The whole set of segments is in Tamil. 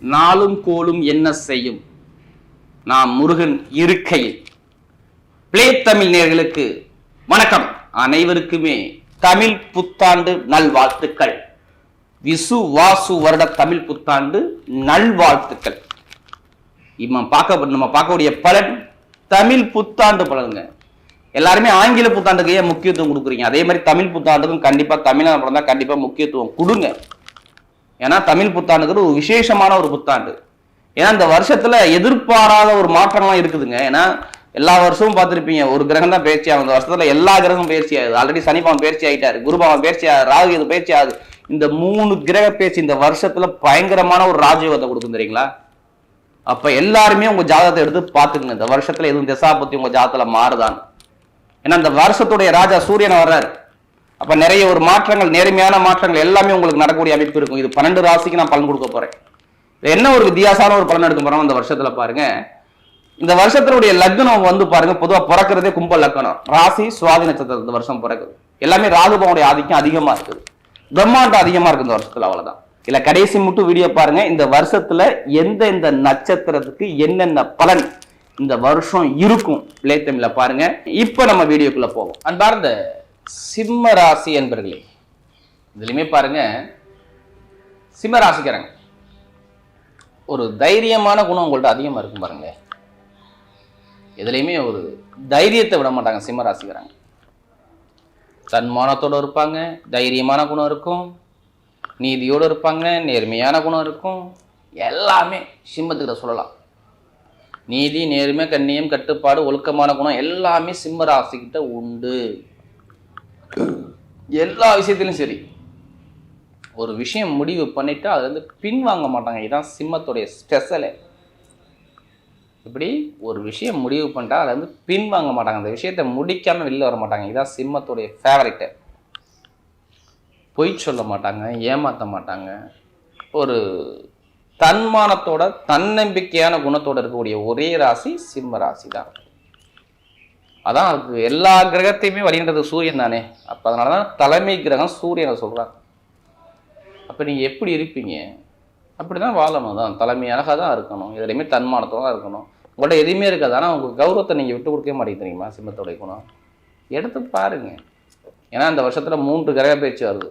நாளும் கோலும் என்ன செய்யும்? நாம் முருகன் இருக்கையில். பிளே தமிழ் நேர்களுக்கு வணக்கம். அனைவருக்குமே தமிழ் புத்தாண்டு நல்வாழ்த்துக்கள். விசு வாசு வருட தமிழ் புத்தாண்டு நல்வாழ்த்துக்கள். நம்ம பார்க்க நம்ம பார்க்கக்கூடிய பலன் தமிழ் புத்தாண்டு பலனுங்க. எல்லாருமே ஆங்கில புத்தாண்டுக்கு ஏன் முக்கியத்துவம் கொடுக்குறீங்க? அதே மாதிரி தமிழ் புத்தாண்டுக்கும் கண்டிப்பா படம் தான் கண்டிப்பாக முக்கியத்துவம் கொடுங்க. ஏன்னா தமிழ் புத்தாண்டுங்கிறது ஒரு விசேஷமான ஒரு புத்தாண்டு. ஏன்னா இந்த வருஷத்துல எதிர்பாராத ஒரு மாற்றம்லாம் இருக்குதுங்க. ஏன்னா எல்லா வருஷமும் பார்த்துருப்பீங்க ஒரு கிரகம் தான் பயிற்சி ஆகும். இந்த வருஷத்துல எல்லா கிரகமும் பயிற்சி ஆகுது. ஆல்ரெடி சனிபவன் பயிற்சி ஆகிட்டாரு குருபவன் பயிற்சி ஆகுது ராகு இது பயிற்சி ஆகுது. இந்த மூணு கிரக பயிற்சி இந்த வருஷத்துல பயங்கரமான ஒரு ராஜயோகத்தை கொடுக்கும் தெரியுங்களா? அப்ப எல்லாருமே உங்க ஜாதகத்தை எடுத்து பாத்துக்கணும் இந்த வருஷத்துல எதுவும் திசாபத்தி உங்க ஜாதகத்துல மாறுதான்னு. ஏன்னா இந்த வருஷத்துடைய ராஜா சூரியன் வர்றாரு. அப்ப நிறைய ஒரு மாற்றங்கள் நேர்மையான மாற்றங்கள் எல்லாமே உங்களுக்கு நடக்கக்கூடிய அமைப்பு இருக்கும். இது பன்னெண்டு ராசிக்கு நான் பலன் கொடுக்க போறேன். என்ன ஒரு வித்தியாசமான ஒரு பலன் எடுக்க போறோம் இந்த வருஷத்துல பாருங்க. இந்த வருஷத்தினுடைய லக்னம் வந்து பாருங்க பொதுவா பிறக்கிறதே கும்ப லக்னம். ராசி சுவாதி நட்சத்திரம் இந்த வருஷம் பிறக்குது. எல்லாமே ராகுபவனுடைய ஆதிக்கம் அதிகமா இருக்குது. பிரம்மாண்டம் அதிகமா இருக்கு இந்த வருஷத்துல அவ்வளவுதான். இல்ல கடைசி மட்டும் வீடியோ பாருங்க. இந்த வருஷத்துல எந்த எந்த நட்சத்திரத்துக்கு என்னென்ன பலன் இந்த வருஷம் இருக்கும்? பிளேத்தமிழ்ல பாருங்க. இப்ப நம்ம வீடியோக்குள்ள போவோம். அன்பார்ந்த சிம்ம ராசி என்பர்களே இதுலையுமே பாருங்க சிம்ம ராசிக்காரங்க. ஒரு தைரியமான குணம் உங்கள்ட்ட அதிகமாக இருக்கும் பாருங்க எதுலேயுமே ஒரு தைரியத்தை விட மாட்டாங்க சிம்ம ராசிக்காரங்க. தன்மானத்தோட இருப்பாங்க தைரியமான குணம் இருக்கும் நீதியோடு இருப்பாங்க நேர்மையான குணம் இருக்கும். எல்லாமே சிம்மத்துக்கிட்ட சொல்லலாம். நீதி நேர்மை கண்ணியம் கட்டுப்பாடு ஒழுக்கமான குணம் எல்லாமே சிம்ம ராசிக்கிட்ட உண்டு. எல்லா விஷயத்திலும் சரி. ஒரு விஷயம் முடிவு பண்ணிட்டு அது வந்து பின்வாங்க மாட்டாங்க. இதுதான் சிம்மத்துடைய ஸ்பெஷலே இப்படி ஒரு விஷயம் முடிவு பண்ணிட்டா அதை வந்து பின்வாங்க மாட்டாங்க. அந்த விஷயத்தை முடிக்காமல் வெளில வர மாட்டாங்க. இதுதான் சிம்மத்துடைய ஃபேவரட்டு பொய் சொல்ல மாட்டாங்க ஏமாற்ற மாட்டாங்க. ஒரு தன்மானத்தோட தன்னம்பிக்கையான குணத்தோட இருக்கக்கூடிய ஒரே ராசி சிம்ம ராசி தான் அதான் அதுக்கு எல்லா கிரகத்தையுமே வழிகின்றது சூரியன் தானே. அப்போ அதனால தான் தலைமை கிரகம் சூரியனை சொல்கிறாங்க அப்போ நீங்கள் எப்படி இருப்பீங்க? அப்படி தான் வாழணும் தான் தலைமை அழகாக தான் இருக்கணும். எதுலையுமே தன்மானத்தோட தான் இருக்கணும். உங்கள்கிட்ட எதுவுமே இருக்காது. ஆனால் உங்கள் கௌரவத்தை நீங்கள் விட்டு கொடுக்கவே மாட்டேங்கிறீங்களா சிம்மத்தோடைய குணம். எடுத்து பாருங்கள் ஏன்னா இந்த வருஷத்தில் மூன்று கிரக பயிற்சி வருது.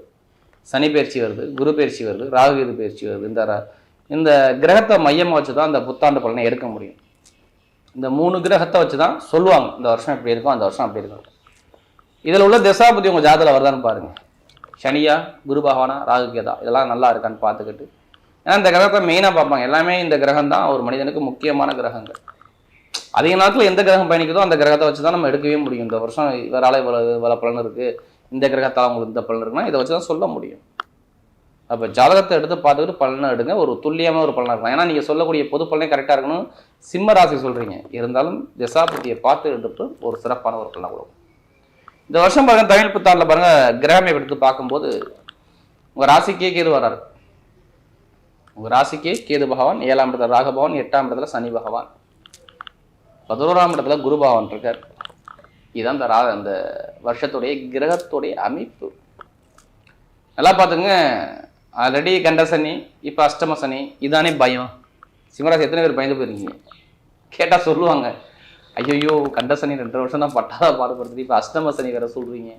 சனி பயிற்சி வருது குரு பயிற்சி வருது ராகுகேது பயிற்சி வருது. இந்த இந்த கிரகத்தை மையமாக வச்சு தான் அந்த புத்தாண்டு பலனை எடுக்க முடியும். இந்த மூணு கிரகத்தை வச்சு தான் சொல்லுவாங்க. இந்த வருஷம் இப்படி இருக்கும் அந்த வருஷம் அப்படி இருக்கும் இதில் உள்ள திசாபதி உங்கள் ஜாதத்தில் வருதான்னு பாருங்கள் சனியா குரு பகவானா ராகு கேதா இதெல்லாம் நல்லா இருக்கான்னு பார்த்துக்கிட்டு. ஏன்னா இந்த கிரகத்தை மெயினாக பார்ப்பாங்க. எல்லாமே இந்த கிரகம் தான். ஒரு மனிதனுக்கு முக்கியமான கிரகங்கள். அதிக நேரத்தில் எந்த கிரகம் பயணிக்குதோ அந்த கிரகத்தை வச்சு தான் நம்ம எடுக்கவே முடியும். இந்த வருஷம் இவரால் இவ்வளவு இவ்வளோ பலன் இருக்குது இந்த கிரகத்தால் உங்களுக்கு இந்த பலன் இருக்குன்னா இதை வச்சு தான் சொல்ல முடியும். அப்போ ஜாதகத்தை எடுத்து பார்த்துக்கிட்டு பலனை எடுங்க. ஒரு துல்லியமாக ஒரு பலனாக இருக்கும் ஏன்னா நீங்கள் சொல்லக்கூடிய பொது பலனே கரெக்டாக இருக்கணும். சிம்ம ராசி சொல்கிறீங்க இருந்தாலும் தசாபதியை பார்த்து எடுத்து ஒரு சிறப்பான ஒரு பலனாக கொடுக்கும் இந்த வருஷம் பாருங்க தமிழ் புத்தாண்டில் பாருங்க கிரகமை எடுத்து பார்க்கும்போது உங்கள் ராசிக்கே கேது வராரு. உங்கள் ராசிக்கே கேது பகவான் ஏழாம் இடத்துல ராக பகவான் எட்டாம் இடத்துல சனி பகவான். பதினோராம் இடத்துல குரு பகவான் இருக்கார். இதுதான் இந்த ரா இந்த வருஷத்துடைய கிரகத்துடைய அமைப்பு. நல்லா பார்த்துங்க ஆல்ரெடி கண்ட சனி இப்போ அஷ்டம சனி இதானே பயம். சிம்மராசி எத்தனை பேர் பயந்து போயிருக்கீங்க? கேட்டால் சொல்லுவாங்க. ஐயோ கண்ட சனி ரெண்டு வருஷம் தான் பட்டாதா பாடுபடுத்துது. இப்போ அஷ்டம சனி வேற சொல்றீங்க.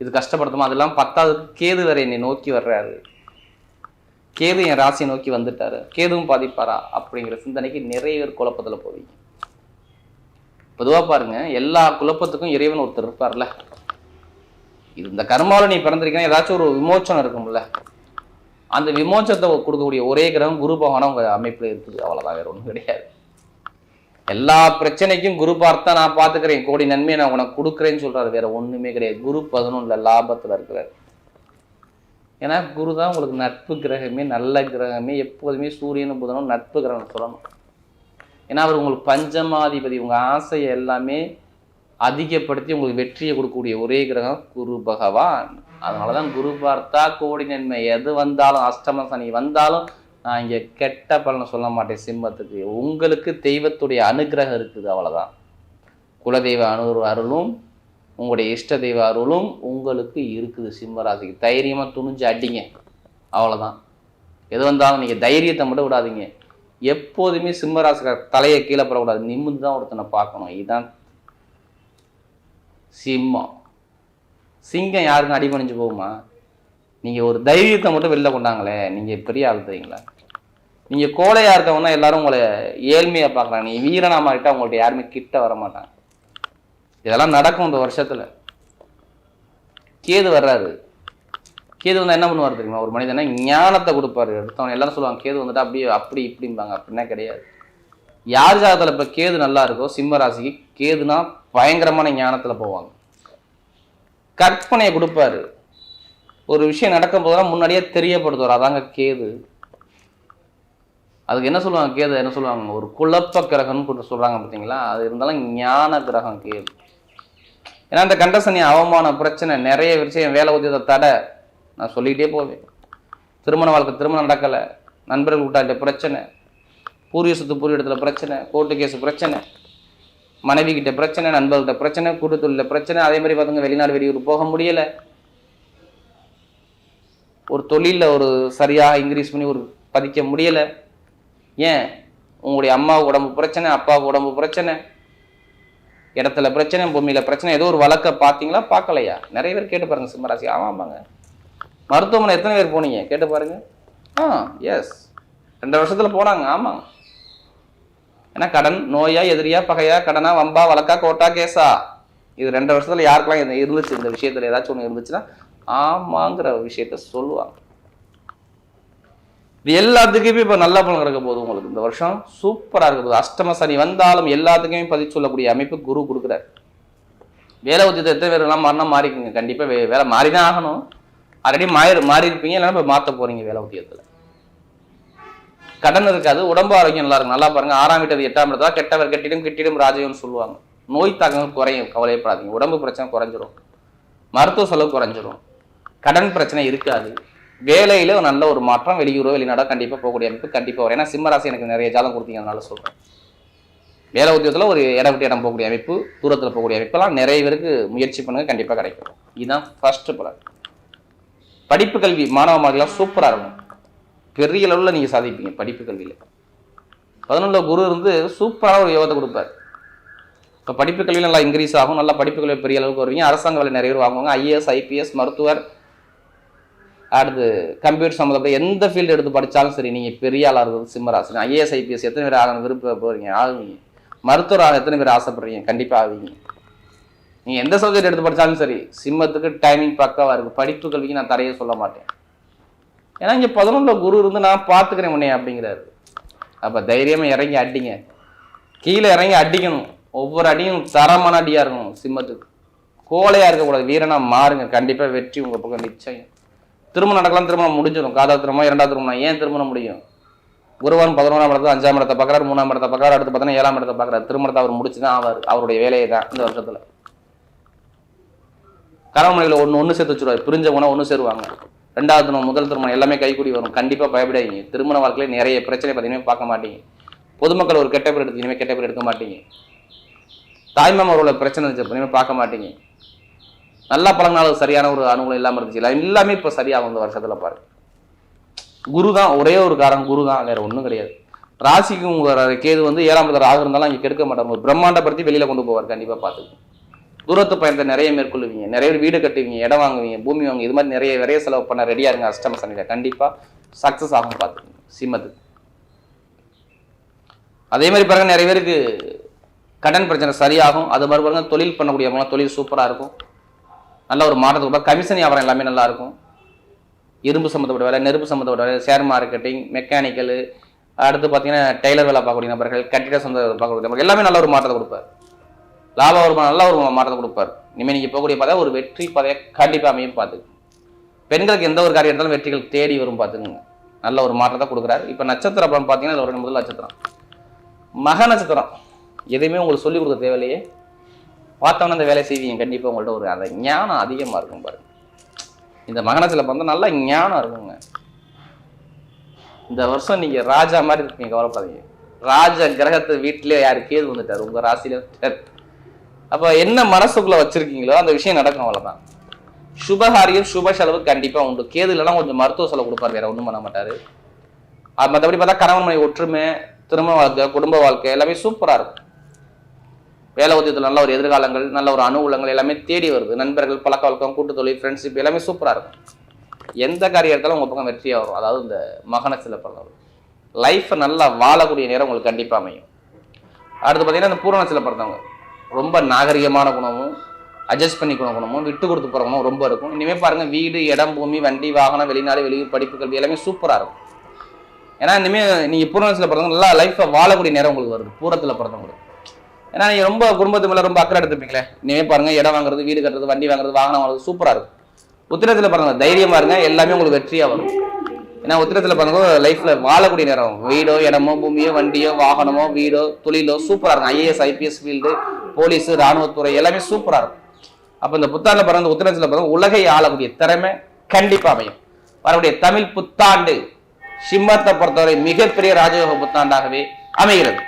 இது கஷ்டப்படுத்துமா? அதெல்லாம் பத்தாவது கேது வேற என்னை நோக்கி வர்றாரு. கேது என் ராசியை நோக்கி வந்துட்டாரு. கேதுவும் பாதிப்பாரா? அப்படிங்கிற சிந்தனைக்கு நிறைய பேர் குழப்பத்தில் போவீங்க. பொதுவாக பாருங்க எல்லா குழப்பத்துக்கும் இறைவன் ஒருத்தர் இருப்பார்ல. இது இந்த கர்மாவில் நீ பிறந்திருக்கீங்கன்னா ஏதாச்சும் ஒரு விமோச்சனம் இருக்கும்ல. அந்த விமோச்சத்தை கொடுக்கக்கூடிய ஒரே கிரகம் குரு பகவானா உங்க அமைப்புல இருக்குது. அவ்வளவுதான் வேற ஒன்றும் கிடையாது. எல்லா பிரச்சனைக்கும் குரு பார்த்தா நான் பார்த்துக்கிறேன். கோடி நன்மையை நான் உனக்கு கொடுக்குறேன்னு சொல்றாரு. வேற ஒண்ணுமே கிடையாது. குரு பதினொன்றுல லாபத்துல இருக்கிறார். ஏன்னா குரு தான் உங்களுக்கு நட்பு கிரகமே நல்ல கிரகமே. எப்போதுமே சூரியனும் புதனும் நட்பு கிரகம் சொல்லணும். ஏன்னா அவர் உங்களுக்கு பஞ்சமாதிபதி. உங்க ஆசையை எல்லாமே அதிகப்படுத்தி உங்களுக்கு வெற்றியை கொடுக்கக்கூடிய ஒரே கிரகம் குரு பகவான். அதனால தான் குரு பார்த்தா கோடி நன்மை. எது வந்தாலும் அஷ்டம சனி வந்தாலும் நான் இங்கே கெட்ட பலனை சொல்ல மாட்டேன் சிம்மத்துக்கு. உங்களுக்கு தெய்வத்துடைய அனுக்கிரகம் இருக்குது அவ்வளோதான் குலதெய்வ அணு அருளும் உங்களுடைய இஷ்ட தெய்வ அருளும் உங்களுக்கு இருக்குது சிம்மராசிக்கு தைரியமாக துணிஞ்சு அடிங்க. அவ்வளோதான் எது வந்தாலும் நீங்கள் தைரியத்தை மட்டும் விடாதீங்க. எப்போதுமே சிம்மராசிக்கார தலையை கீழே போடக்கூடாது. நிமிந்து தான் ஒருத்தனை பார்க்கணும். இதுதான் சிம்மம். சிங்கம் யாருக்கும் அடிபணிஞ்சு போகுமா? நீங்கள் ஒரு தைரியத்தை மட்டும் வெளில கொண்டாங்களே நீங்கள் பெரிய ஆள் தெரியுங்களா? நீங்கள் கோழையாக இருக்கவங்கன்னா எல்லாரும் உங்களை ஏழ்மையாக பார்க்குறாங்க. நீ வீரனா மாறிட்டா உங்கள்ட்ட யாருமே கிட்ட வர மாட்டாங்க. இதெல்லாம் நடக்கும் இந்த வருஷத்தில். கேது வர்றாரு. கேது வந்தால் என்ன பண்ணுவார் தெரியுமா? ஒரு மனிதனை ஞானத்தை கொடுப்பாரு. எடுத்தவன் எல்லாரும் சொல்லுவாங்க கேது வந்துட்டு அப்படியே அப்படி இப்படிம்பாங்க. அப்படின்னா கிடையாது. யார் ஜாதகத்தில் இப்போ கேது நல்லா இருக்கோ சிம்ம ராசிக்கு கேதுனா பயங்கரமான ஞானத்தில் போவாங்க. கற்பனையை கொடுப்பாரு. ஒரு விஷயம் நடக்கும் போதெல்லாம் முன்னாடியே தெரியப்படுத்துவார். அதாங்க கேது. அதுக்கு என்ன சொல்லுவாங்க கேது? என்ன சொல்லுவாங்க? ஒரு குழப்ப கிரகம்னு கூட சொல்றாங்க பார்த்தீங்களா அது இருந்தாலும் ஞான கிரகம் கேது. ஏன்னா இந்த கண்டசனி அவமான பிரச்சனை நிறைய விஷயம் வேலை உத்தியத்தை தடை. நான் சொல்லிக்கிட்டே போவேன். திருமண வாழ்க்கை திருமணம் நடக்கலை. நண்பர்கள் விட்டாட்ட பிரச்சனை. பூர்வீசத்து பூர்வீடத்தில் பூர்வ இடத்துல பிரச்சனை. கோர்ட்டு கேஸ் பிரச்சனை. மனைவி கிட்ட பிரச்சனை நண்பர்கள்ட்ட பிரச்சனை கூட்டுத்தொழில பிரச்சனை அதே மாதிரி பார்த்துங்க வெளிநாடு வெளியூர் போக முடியலை. ஒரு தொழிலில் ஒரு சரியாக இன்க்ரீஸ் பண்ணி ஒரு பதிக்க முடியலை. ஏன்? உங்களுடைய அம்மாவுக்கு உடம்பு பிரச்சனை அப்பாவுக்கு உடம்பு பிரச்சனை. இடத்துல பிரச்சனை பூமியில் பிரச்சனை ஏதோ ஒரு வழக்கை பார்த்தீங்களா பார்க்கலையா நிறைய பேர் கேட்டு பாருங்க சிம்மராசி ஆமாம்பாங்க மருத்துவமனை எத்தனை பேர் போனீங்க? கேட்டு பாருங்க. ஆ எஸ் ரெண்டு வருஷத்தில் போனாங்க. ஆமாங்க. ஏன்னா கடன் நோயா எதிரியா பகையா கடனா வம்பா வழக்கா கோட்டா கேஸா? இது ரெண்டு வருஷத்துல யாருக்கெல்லாம் இது இருந்துச்சு? இந்த விஷயத்துல ஏதாச்சும் ஒன்று இருந்துச்சுன்னா ஆமாங்கிற விஷயத்த சொல்லுவாங்க. இது எல்லாத்துக்குமே இப்போ நல்ல பலன் கிடைக்க போகுது உங்களுக்கு. இந்த வருஷம் சூப்பராக இருக்க போகுது. அஷ்டம சனி வந்தாலும் எல்லாத்துக்குமே பதிவு சொல்லக்கூடிய அமைப்பு குரு கொடுக்குறாரு. வேலை உத்தியத்தை எத்தனை பேர் எல்லாம் மாறினா மாறிக்குங்க. கண்டிப்பாக வே வேலை மாறி தான் ஆகணும். ஆல்ரெடி மாறி மாறி இருப்பீங்க இல்லைன்னா இப்போ மாற்ற போகிறீங்க வேலை உத்தியத்தில் கடன் இருக்காது உடம்பு ஆரோக்கியம் நல்லா இருக்கும். நல்லா பாருங்க ஆறாம் வீட்டது எட்டாம் இடத்துல கெட்டவர் கெட்டிடும் கெட்டிடும் ராஜயோன்னு சொல்லுவாங்க. நோய் தாக்கங்கள் குறையும் கவலைப்படாதீங்க உடம்பு பிரச்சனை குறைஞ்சிரும். மருத்துவ செலவு குறைஞ்சிரும். கடன் பிரச்சனை இருக்காது. வேலையில ஒரு நல்ல ஒரு மாற்றம் வெளியூரோ வெளிநாடோ கண்டிப்பாக போகக்கூடிய அமைப்பு கண்டிப்பாக வரும். ஏன்னா சிம்மராசி எனக்கு நிறைய ஜாதகம் கொடுத்தீங்கனால சொல்கிறேன் வேலை உத்தியோகத்தில் ஒரு இடம் விட்டு இடம் போகக்கூடிய அமைப்பு தூரத்தில் போகக்கூடிய அமைப்பெல்லாம் நிறைய பேருக்கு முயற்சி பண்ணுங்க கண்டிப்பாக கிடைக்கும். இதுதான் ஃபர்ஸ்ட் பலன். படிப்பு கல்வி மாணவ மாதிரிலாம் சூப்பராக இருக்கும். பெரிய அளவில் நீங்கள் சாதிப்பீங்க படிப்பு கல்வியில் பதினொன்றில் குரு இருந்து சூப்பரான ஒரு யோகத்தை கொடுப்பார். இப்போ படிப்பு கல்வியில் நல்லா இன்க்ரீஸ் ஆகும் நல்லா படிப்பு கல்வி பெரிய அளவுக்கு வருவீங்க. அரசாங்க வேலை நிறைய பேர் வாங்குவாங்க. ஐஏஎஸ் ஐபிஎஸ் மருத்துவர் அடுத்து கம்ப்யூட்டர் சம்மந்தப்பட்ட எந்த ஃபீல்டு எடுத்து படித்தாலும் சரி நீங்கள் பெரிய ஆளாக இருக்கிறது சிம்மராசி ஐஏஎஸ் ஐபிஎஸ் எத்தனை பேர் ஆகணும் விருப்ப போகிறீங்க ஆகுவீங்க. மருத்துவர் ஆக எத்தனை பேர் ஆசைப்படுறீங்க? கண்டிப்பாக ஆவீங்க நீங்கள் எந்த சப்ஜெக்ட் எடுத்து படித்தாலும் சரி சிம்மத்துக்கு டைமிங் பக்காவாக இருக்குது படிப்பு கல்விக்கு நான் தரையே சொல்ல மாட்டேன். ஏன்னா இங்கே பதினொன்றில் குரு இருந்து நான் பார்த்துக்கிறேன் உன்னைய அப்படிங்கிறாரு. அப்போ தைரியமாக இறங்கி அடிங்க. கீழே இறங்கி அடிக்கணும். ஒவ்வொரு அடியும் தரமான அடியாக இருக்கணும் சிம்மத்துக்கு. கோலையாக இருக்கக்கூடாது. வீரனாக மாறுங்க. கண்டிப்பாக வெற்றி உங்கள் பக்கம் நிச்சயம். திருமணம் நடக்கலாம் திருமணம் முடிஞ்சிடும். காதல் திருமணம் இரண்டாவது திருமணம் ஏன் திருமணம் முடியும்? குருவான் பதினோராம் இடத்துல அஞ்சாம் இடத்தை பார்க்குறாரு மூணாம் இடத்தை பார்க்குறாரு அடுத்து பார்த்தீங்கன்னா ஏழாம் இடத்தை பார்க்குறாரு. திருமணத்தை அவர் முடிச்சு தான் ஆவார். அவருடைய வேலையை தான் இந்த வருஷத்தில். கணவன்மனையில் ஒன்று ஒன்று சேர்த்து வச்சுருவார். பிரிஞ்ச உணவு ஒன்று சேருவாங்க. ரெண்டாவது திருமணம் முதல் திருமணம் எல்லாமே கைக்கூடி வரும். கண்டிப்பாக பயப்படாதீங்க. திருமண வாழ்க்கையில் நிறைய பிரச்சனை பார்த்தீங்கன்னா பார்க்க மாட்டீங்க. பொதுமக்கள் ஒரு கெட்ட பேர் எடுத்து இனிமேல் கெட்ட பேர் எடுக்க மாட்டீங்க. தாய்மாமரோட பிரச்சனை இருந்துச்சு இனிமேல் பார்க்க மாட்டீங்க. நல்லா பழங்கினாலும் சரியான ஒரு அனுகூலம் இல்லாமல் இருந்துச்சு. இல்லை எல்லாமே இப்போ சரியாகும் இந்த வருஷத்தில் பாருங்க. குரு தான் ஒரே ஒரு காரணம் குரு தான். வேற ஒன்றும் கிடையாது. ராசிக்கு உங்கள் கேது வந்து ஏழாம் இடத்துல ராகு இருந்தாலும் அங்கே கெடுக்க மாட்டாங்க. ஒரு பிரம்மாண்டப்படுத்தி வெளியில் கொண்டு போவார். கண்டிப்பாக பார்த்துக்கணும் தூரத்து பயணத்தை நிறைய மேற்கொள்வீங்க. நிறைய பேர் வீடு கட்டுவீங்க இடம் வாங்குவீங்க பூமி வாங்க இது மாதிரி நிறைய நிறைய செலவு பண்ண ரெடியா இருங்க அஷ்டம சனியில் கண்டிப்பாக சக்ஸஸ் ஆகும் பார்த்துக்கோங்க சிம்மது அதே மாதிரி பாருங்க நிறைய பேருக்கு கடன் பிரச்சனை சரியாகும். அது மாதிரி பாருங்க தொழில் பண்ணக்கூடியவங்களாம் தொழில் சூப்பராக இருக்கும். நல்ல ஒரு மாற்றத்துக்கு கூட கமிஷன் வியாபாரம் எல்லாமே நல்லா இருக்கும். இரும்பு சம்மந்தப்பட்ட வேலை நெருப்பு சம்மந்தப்பட்ட வேலை ஷேர் மார்க்கெட்டிங் மெக்கானிக்கல் அடுத்து பார்த்தீங்கன்னா டெய்லர் வேலை பார்க்கக்கூடிய நபர்கள் கட்டிட சொந்த பார்க்கக்கூடிய நபர்கள் எல்லாமே நல்ல ஒரு மாற்றத்தை கொடுப்பார். லாப வருமானம் நல்ல ஒரு மாற்றத்தை கொடுப்பார். இனிமேல் நீங்கள் போகக்கூடிய பாதை ஒரு வெற்றி பாதையை கண்டிப்பாக அமையும் பார்த்து பெண்களுக்கு எந்த ஒரு காரியம் இருந்தாலும் வெற்றிகள் தேடி வரும் பார்த்துக்குங்க. நல்ல ஒரு மாற்றத்தை கொடுக்குறாரு. இப்போ நட்சத்திர பலன் பார்த்தீங்கன்னா இதுல ஒரு முதல் நட்சத்திரம். மக நட்சத்திரம். எதையுமே உங்களுக்கு சொல்லிக் கொடுக்க தேவையில்லையே. பார்த்தோன்னே அந்த வேலையை செய்வீங்க. கண்டிப்பாக உங்கள்ட்ட ஒரு அந்த ஞானம் அதிகமாக இருக்கும் பாருங்க. இந்த மகனத்தில் பார்த்தா நல்லா ஞானம் இருக்குங்க. இந்த வருஷம் நீங்கள் ராஜா மாதிரி இருக்கீங்க. கவலைப்படாதீங்க. ராஜ கிரகத்தை வீட்டிலே யார் கேது வந்துட்டார்? உங்கள் ராசியில் அப்ப என்ன மனசுக்குள்ள வச்சிருக்கீங்களோ அந்த விஷயம் நடக்கும் அவ்வளவுதான். சுபகாரியம் சுப செலவு கண்டிப்பா உண்டு. கேது இல்லைன்னா கொஞ்சம் மருத்துவ செலவு கொடுப்பாரு வேற ஒண்ணும் பண்ண மாட்டாரு. அது மற்றபடி பார்த்தா கணவன் மனைவி ஒற்றுமை திருமண வாழ்க்கை குடும்ப வாழ்க்கை எல்லாமே சூப்பரா இருக்கும். வேலை உத்தியத்தில் நல்ல ஒரு எதிர்காலங்கள் நல்ல ஒரு அனுகூலங்கள் எல்லாமே தேடி வருது. நண்பர்கள் பழக்க வழக்கம் கூட்டு தொழில் ஃப்ரெண்ட்ஷிப் எல்லாமே சூப்பராக இருக்கும். எந்த காரியம் எடுத்தாலும் உங்கள் பக்கம் வெற்றியாக வரும். அதாவது இந்த மகனத்தில் பிறந்தவர். லைஃப்பை நல்லா வாழக்கூடிய நேரம் உங்களுக்கு கண்டிப்பாக அமையும். அடுத்து பார்த்தீங்கன்னா இந்த பூரணத்தில் பிறந்தவங்க. ரொம்ப நாகரிகமான குணமும் அட்ஜஸ்ட் பண்ணிக்கணும் குணமும் விட்டு கொடுத்து போகிற குணம் ரொம்ப இருக்கும். இனிமேல் பாருங்கள் வீடு இடம் பூமி வண்டி வாகனம் வெளிநாடு வெளியூர் படிப்பு கல்வி எல்லாமே சூப்பராக இருக்கும். ஏன்னா இனிமேல் நீங்கள் பூரணத்தில் பிறந்தவங்க நல்லா லைஃப்பை வாழக்கூடிய நேரம் உங்களுக்கு வருது. பூரத்தில் பிறந்தவங்களுக்கு ஏன்னா நீங்கள் ரொம்ப குடும்பத்து மேலே ரொம்ப அக்கறை எடுத்துப்பீங்களே. இனிமேல் பாருங்கள் இடம் வாங்குறது வீடு கட்டுறது வண்டி வாங்குறது வாகனம் வாங்குறது சூப்பராக இருக்கும். உத்திரத்தில் பிறந்த தைரியமாக இருங்க எல்லாமே உங்களுக்கு வெற்றியாக வரும். ஏன்னா உத்திரத்தில் பிறந்தவங்க லைஃப்பில் வாழக்கூடிய நேரம். வீடோ இடமோ பூமியோ வண்டியோ வாகனமோ வீடோ தொழிலோ சூப்பராக இருக்கும். ஐஏஎஸ் ஐபிஎஸ் ஃபீல்டு போலீஸ் ராணுவத்துறை எல்லாமே சூப்பராக இருக்கும். அப்போ இந்த புத்தாண்டில் பிறந்த உத்திரத்தில் பிறந்த உலகை ஆளக்கூடிய திறமை கண்டிப்பாக அமையும். வரக்கூடிய தமிழ் புத்தாண்டு சிம்மத்தை பொறுத்தவரை மிகப்பெரிய ராஜயோக புத்தாண்டாகவே அமைகிறது.